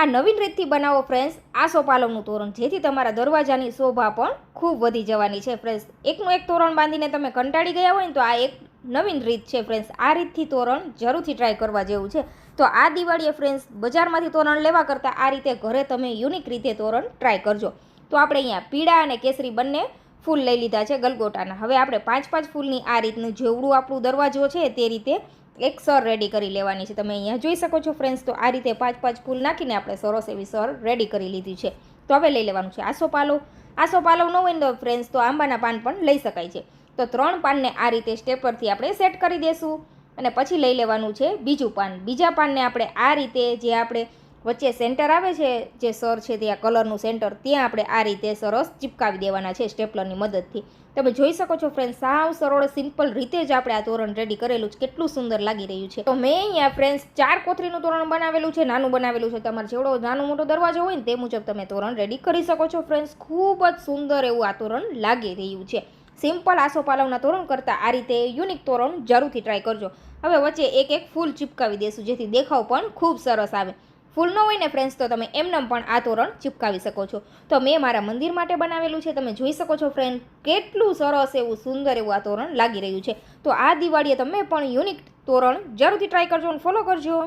આ નવીન રીતથી બનાવો ફ્રેન્ડ્સ આસો પાલવનું તોરણ, જેથી તમારા દરવાજાની શોભા પણ ખૂબ વધી જવાની છે ફ્રેન્ડ્સ એકનું એક તોરણ બાંધીને તમે કંટાળી ગયા હોય ને તો આ એક નવીન રીત છે ફ્રેન્ડ્સ આ રીતથી તોરણ જરૂરથી ટ્રાય કરવા જેવું છે. તો આ દિવાળીએ ફ્રેન્ડ્સ બજારમાંથી તોરણ લેવા કરતાં આ રીતે ઘરે તમે યુનિક રીતે તોરણ ટ્રાય કરજો. તો આપણે અહીંયા પીળા અને કેસરી બંને ફૂલ લઈ લીધા છે ગલગોટાના. હવે આપણે પાંચ પાંચ ફૂલની આ રીતનું જેવડું આપણું દરવાજો છે તે રીતે એક સર રેડી કરી લેવાની છે. તમે અહીંયા જોઈ શકો છો ફ્રેન્ડ્સ તો આ રીતે પાંચ પાંચ ફૂલ નાખીને આપણે સરસ એવી સર રેડી કરી લીધી છે. તો હવે લઈ લેવાનું છે આસો પાલો. આસો પાલો ન હોય તો ફ્રેન્ડ્સ તો આંબાના પાન પણ લઈ શકાય છે. તો ત્રણ પાનને આ રીતે સ્ટેપરથી આપણે સેટ કરી દઈશું અને પછી લઈ લેવાનું છે બીજું પાન. બીજા પાનને આપણે આ રીતે જે આપણે વચ્ચે સેન્ટર આવે છે, જે સર છે ત્યાં કલરનું સેન્ટર ત્યાં આપણે આ રીતે સરસ ચિપકાવી દેવાના છે સ્ટેપલરની મદદથી. તમે જોઈ શકો છો ફ્રેન્ડ સાવ સરળ સિમ્પલ રીતે જ આપણે આ તોરણ રેડી કરેલું છે, કેટલું સુંદર લાગી રહ્યું છે. તો મેં અહીંયા ફ્રેન્ડ્સ ચાર કોથરીનું તોરણ બનાવેલું છે, નાનું બનાવેલું છે, તમારે જેવડો નાનો મોટો દરવાજો હોય ને તે મુજબ તમે તોરણ રેડી કરી શકો છો ફ્રેન્ડ્સ ખૂબ જ સુંદર એવું આ તોરણ લાગી રહ્યું છે. સિમ્પલ આસોપાલવના તોરણ કરતાં આ રીતે યુનિક તોરણ જરૂરથી ટ્રાય કરજો. હવે વચ્ચે એક એક ફૂલ ચિપકાવી દેશું, જેથી દેખાવ પણ ખૂબ સરસ આવે. ફૂલ ન હોય ને ફ્રેન્ડ્સ તો તમે એમનેમ પણ આ તોરણ ચિપકાવી શકો છો. તો મેં મારા મંદિર માટે બનાવેલું છે. તમે જોઈ શકો છો ફ્રેન્ડ કેટલું સરસ એવું સુંદર એવું આ તોરણ લાગી રહ્યું છે. તો આ દિવાળીએ તમે પણ યુનિક તોરણ જરૂરથી ટ્રાય કરજો અને ફોલો કરજો.